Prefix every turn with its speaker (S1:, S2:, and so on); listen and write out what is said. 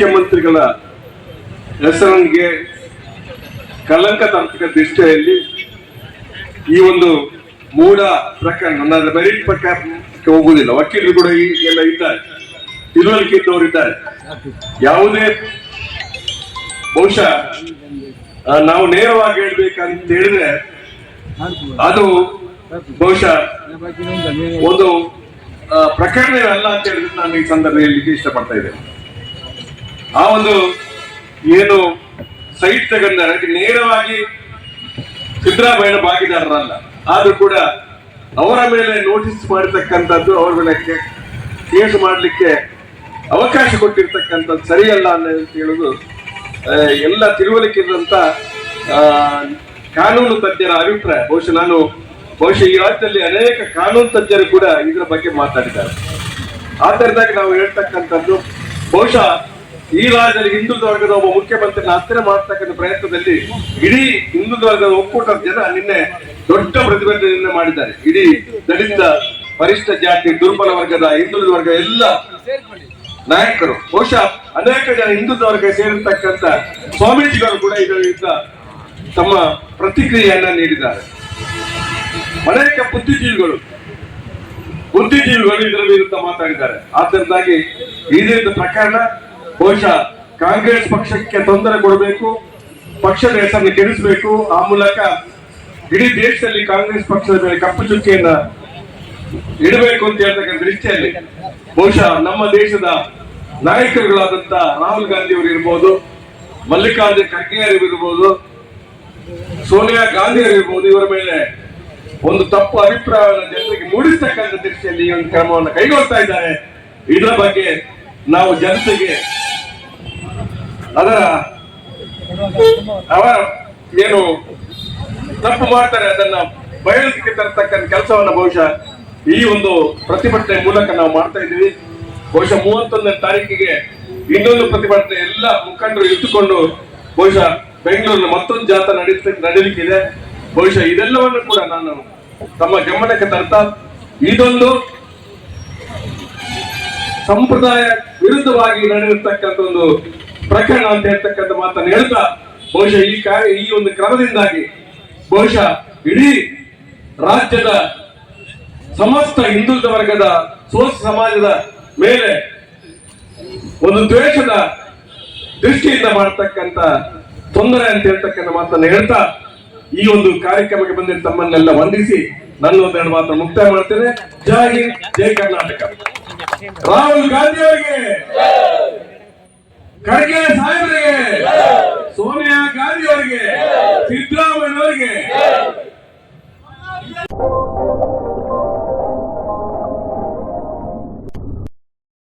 S1: ಮುಖ್ಯಮಂತ್ರಿಗಳ ಹೆಸರಿಗೆ ಕಲಂಕ ತರ್ತಕ್ಕ ದೃಷ್ಟಿಯಲ್ಲಿ ಈ ಒಂದು ಮೂಢ ಪ್ರಕರಣ, ನನ್ನ ಮೆರಿಟ್ ಪ್ರಕಾರಕ್ಕೆ ಹೋಗುವುದಿಲ್ಲ. ವಕೀಲರು ಕೂಡ ಎಲ್ಲ ಇದ್ದಾರೆ. ತಿಳುವಳಿಕೆ ಇದ್ದವರು ಇದ್ದಾರೆ. ಯಾವುದೇ ಬಹುಶಃ ನಾವು ನೇರವಾಗಿ ಹೇಳ್ಬೇಕಂತ ಹೇಳಿದ್ರೆ ಅದು ಬಹುಶಃ ಒಂದು ಪ್ರಕರಣ ಅಲ್ಲ ಅಂತ ಹೇಳಿದ್ರೆ ನಾನು ಈ ಸಂದರ್ಭ ಹೇಳಲಿಕ್ಕೆ ಇಷ್ಟಪಡ್ತಾ ಇದ್ದೇನೆ. ಆ ಒಂದು ಏನು ಸೈಟ್ ತಗೊಂಡಾರೆ ಅದಕ್ಕೆ ನೇರವಾಗಿ ಸಿದ್ದರಾಮಯ್ಯ ಭಾಗಿದಾರರಲ್ಲ. ಆದ್ರೂ ಕೂಡ ಅವರ ಮೇಲೆ ನೋಟಿಸ್ ಮಾಡಿರ್ತಕ್ಕಂಥದ್ದು ಅವರ ಮೇಲೆ ಕೇಸ್ ಮಾಡಲಿಕ್ಕೆ ಅವಕಾಶ ಕೊಟ್ಟಿರ್ತಕ್ಕಂಥದ್ದು ಸರಿಯಲ್ಲ ಅಂತ ಹೇಳುದು ಎಲ್ಲ ತಿಳುವಳಿಕೆ ಇದ್ದಂತ ಕಾನೂನು ತಜ್ಞರ ಅಭಿಪ್ರಾಯ. ಬಹುಶಃ ನಾನು, ಬಹುಶಃ ಈ ರಾಜ್ಯದಲ್ಲಿ ಅನೇಕ ಕಾನೂನು ತಜ್ಞರು ಕೂಡ ಇದರ ಬಗ್ಗೆ ಮಾತಾಡಿದ್ದಾರೆ. ಆದ್ದರಿಂದಾಗಿ ನಾವು ಹೇಳ್ತಕ್ಕಂಥದ್ದು, ಬಹುಶಃ ಈ ರಾಜ್ಯದಲ್ಲಿ ಹಿಂದುಳಿದ ವರ್ಗದ ಒಬ್ಬ ಮುಖ್ಯಮಂತ್ರಿಯನ್ನು ಹತ್ತಿರ ಮಾಡ್ತಕ್ಕಂಥ ಪ್ರಯತ್ನದಲ್ಲಿ ಇಡೀ ಹಿಂದುಳಿದ ವರ್ಗದ ಒಕ್ಕೂಟದ ಜನ ನಿನ್ನೆ ದೊಡ್ಡ ಪ್ರತಿಭಟನೆಯನ್ನ ಮಾಡಿದ್ದಾರೆ. ಇಡೀ ದಲಿತ, ಪರಿಷ್ಠ ಜಾತಿ, ದುರ್ಬಲ ವರ್ಗದ, ಹಿಂದುಳಿದ ವರ್ಗ ಎಲ್ಲ ನಾಯಕರು, ಬಹುಶಃ ಅನೇಕ ಜನ ಹಿಂದುಳಿದ ವರ್ಗ ಸೇರಿರ್ತಕ್ಕಂಥ ಸ್ವಾಮೀಜಿಗಳು ಕೂಡ ಇದರಿಂದ ತಮ್ಮ ಪ್ರತಿಕ್ರಿಯೆಯನ್ನ ನೀಡಿದ್ದಾರೆ. ಅನೇಕ ಬುದ್ಧಿಜೀವಿಗಳು ಬುದ್ಧಿಜೀವಿಗಳು ಇದರ ವಿರುದ್ಧ ಮಾತಾಡಿದ್ದಾರೆ. ಆದ್ದರಿಂದಾಗಿ ಇದರಿಂದ ಪ್ರಕರಣ ಬಹುಶಃ ಕಾಂಗ್ರೆಸ್ ಪಕ್ಷಕ್ಕೆ ತೊಂದರೆ ಕೊಡಬೇಕು, ಪಕ್ಷದ ಹೆಸರನ್ನು ಕೆಡಿಸಬೇಕು. ಆ ಮೂಲಕ ಇಡೀ ದೇಶದಲ್ಲಿ ಕಾಂಗ್ರೆಸ್ ಪಕ್ಷದ ಮೇಲೆ ಕಪ್ಪು ಚುಕ್ಕೆಯನ್ನ ಇಡಬೇಕು ಅಂತ ಹೇಳ್ತಕ್ಕಂಥ ದೃಷ್ಟಿಯಲ್ಲಿ ಬಹುಶಃ ನಮ್ಮ ದೇಶದ ನಾಯಕರುಗಳಾದಂತ ರಾಹುಲ್ ಗಾಂಧಿ ಅವರು ಇರ್ಬೋದು, ಮಲ್ಲಿಕಾರ್ಜುನ್ ಖರ್ಗೆ ಅವರು ಇರ್ಬೋದು, ಸೋನಿಯಾ ಗಾಂಧಿ ಅವರು ಇರ್ಬೋದು, ಇವರ ಮೇಲೆ ಒಂದು ತಪ್ಪು ಅಭಿಪ್ರಾಯವನ್ನು ಜನರಿಗೆ ಮೂಡಿಸ್ತಕ್ಕಂಥ ದೃಷ್ಟಿಯಲ್ಲಿ ಈ ಒಂದು ಕ್ರಮವನ್ನು ಕೈಗೊಳ್ತಾ ಇದ್ದಾರೆ. ಇದರ ಬಗ್ಗೆ ನಾವು ಜನತೆಗೆ ಅದರ ಅವರ ಏನು ತಪ್ಪು ಮಾಡ್ತಾರೆ, ಅದನ್ನ ಬಯಲಿಗೆ ತರತಕ್ಕಂಥ ಕೆಲಸವನ್ನು ಬಹುಶಃ ಈ ಒಂದು ಪ್ರತಿಭಟನೆ ಮೂಲಕ ನಾವು ಮಾಡ್ತಾ ಇದ್ದೀವಿ. ಬಹುಶಃ ಮೂವತ್ತೊಂದನೇ ತಾರೀಕಿಗೆ ಇನ್ನೊಂದು ಪ್ರತಿಭಟನೆ ಎಲ್ಲ ಮುಖಂಡರು ಇಟ್ಟುಕೊಂಡು ಬಹುಶಃ ಬೆಂಗಳೂರಿನ ಮತ್ತೊಂದು ಜಾಥಾ ನಡೀತ ನಡೀಲಿಕ್ಕಿದೆ. ಬಹುಶಃ ಇದೆಲ್ಲವನ್ನು ಕೂಡ ನಾನು ತಮ್ಮ ಗಮನಕ್ಕೆ ತರ್ತಾ ಇದೊಂದು ಸಂಪ್ರದಾಯ ವಿರುದ್ಧವಾಗಿ ನಡೆದಿರ್ತಕ್ಕಂಥ ಒಂದು ಪ್ರಕರಣ ಅಂತ ಹೇಳ್ತಕ್ಕಂಥ ಮಾತನ್ನು ಹೇಳ್ತಾ, ಬಹುಶಃ ಈ ಕಾರ್ಯ ಈ ಒಂದು ಕ್ರಮದಿಂದಾಗಿ ಬಹುಶಃ ಇಡೀ ರಾಜ್ಯದ ಸಮಸ್ತ ಹಿಂದುಳಿದ ವರ್ಗದ ಸೋಸ ಸಮಾಜದ ಮೇಲೆ ಒಂದು ದ್ವೇಷದ ದೃಷ್ಟಿಯಿಂದ ಮಾಡತಕ್ಕಂತ ತೊಂದರೆ ಅಂತ ಹೇಳ್ತಕ್ಕಂಥ ಮಾತನ್ನು ಹೇಳ್ತಾ, ಈ ಒಂದು ಕಾರ್ಯಕ್ರಮಕ್ಕೆ ಬಂದ ತಮ್ಮನ್ನೆಲ್ಲ ವಂದಿಸಿ ನನ್ನ ಒಂದೆರಡು ಮಾತನ್ನು ಮುಕ್ತಾಯ ಮಾಡ್ತೇನೆ. ಜೈ ಹಿಂದ್, ಜೈ ಕರ್ನಾಟಕ. ರಾಹುಲ್ ಗಾಂಧಿ ಅವರಿಗೆ. ಖರ್ಗೆ ಸಾಹೇಬರಿಗೆ ಸೋನಿಯಾ ಗಾಂಧಿ ಅವರಿಗೆ ಸಿದ್ದರಾಮಯ್ಯ ಅವರಿಗೆ